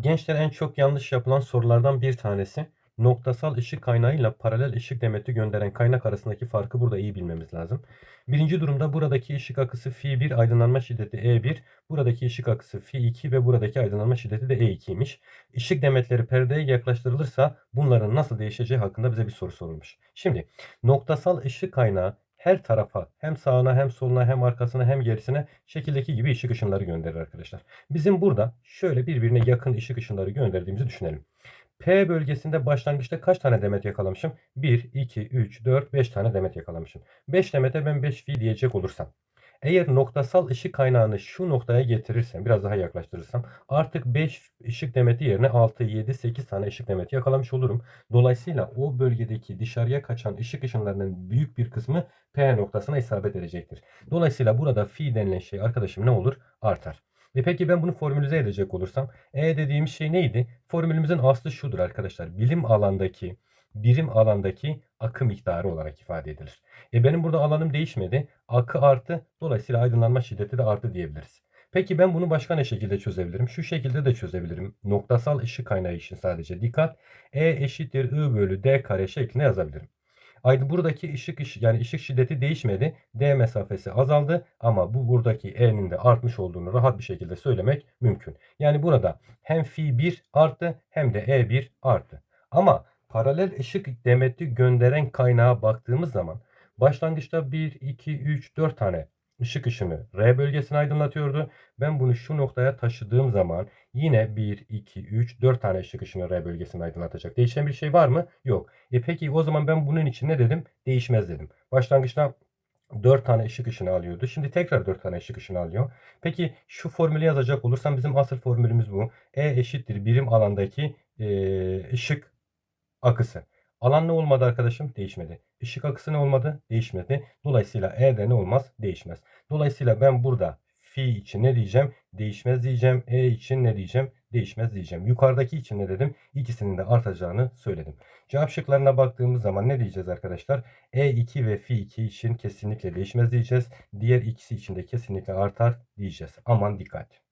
Gençler en çok yanlış yapılan sorulardan bir tanesi. Noktasal ışık kaynağıyla paralel ışık demeti gönderen kaynak arasındaki farkı burada iyi bilmemiz lazım. Birinci durumda buradaki ışık akısı Fi1 aydınlanma şiddeti E1, buradaki ışık akısı Fi2 ve buradaki aydınlanma şiddeti de E2'ymiş. Işık demetleri perdeye yaklaştırılırsa bunların nasıl değişeceği hakkında bize bir soru sorulmuş. Şimdi noktasal ışık kaynağı her tarafa hem sağına hem soluna hem arkasına hem gerisine şekildeki gibi ışık ışınları gönderir arkadaşlar. Bizim burada şöyle birbirine yakın ışık ışınları gönderdiğimizi düşünelim. P bölgesinde başlangıçta kaç tane demet yakalamışım? 1, 2, 3, 4, 5 tane demet yakalamışım. 5 demete ben 5 fi diyecek olursam. Eğer noktasal ışık kaynağını şu noktaya getirirsem, biraz daha yaklaştırırsam artık 5 ışık demeti yerine 6, 7, 8 tane ışık demeti yakalamış olurum. Dolayısıyla o bölgedeki dışarıya kaçan ışık ışınlarının büyük bir kısmı P noktasına isabet edecektir. Dolayısıyla burada fi denilen şey arkadaşım ne olur? Artar. E peki ben bunu formülize edecek olursam E dediğimiz şey neydi? Formülümüzün aslı şudur arkadaşlar. Bilim alandaki birim alandaki akı miktarı olarak ifade edilir. E benim burada alanım değişmedi. Akı arttı. Dolayısıyla aydınlanma şiddeti de arttı diyebiliriz. Peki ben bunu başka ne şekilde çözebilirim? Şu şekilde de çözebilirim. Noktasal ışık kaynağı için sadece dikkat. E eşittir I bölü D kare şeklinde yazabilirim. Aydın buradaki ışık yani ışık şiddeti değişmedi. D mesafesi azaldı ama bu buradaki E'nin de artmış olduğunu rahat bir şekilde söylemek mümkün. Yani burada hem fi 1 arttı hem de E1 arttı. Ama paralel ışık demeti gönderen kaynağa baktığımız zaman başlangıçta 1, 2, 3, 4 tane ışık ışını R bölgesini aydınlatıyordu. Ben bunu şu noktaya taşıdığım zaman yine 1, 2, 3, 4 tane ışık ışını R bölgesini aydınlatacak. Değişen bir şey var mı? Yok. E peki o zaman ben bunun için ne dedim? Değişmez dedim. Başlangıçta 4 tane ışık ışını alıyordu. Şimdi tekrar 4 tane ışık ışını alıyor. Peki şu formülü yazacak olursam bizim asıl formülümüz bu. E eşittir birim alandaki e, ışık akısı. Alan ne olmadı arkadaşım? Değişmedi. Işık akısı ne olmadı? Değişmedi. Dolayısıyla E'de ne olmaz? Değişmez. Dolayısıyla ben burada fi için ne diyeceğim? Değişmez diyeceğim. E için ne diyeceğim? Değişmez diyeceğim. Yukarıdaki için ne dedim? İkisinin de artacağını söyledim. Cevap şıklarına baktığımız zaman ne diyeceğiz arkadaşlar? E2 ve Fi2 için kesinlikle değişmez diyeceğiz. Diğer ikisi için de kesinlikle artar diyeceğiz. Aman dikkat.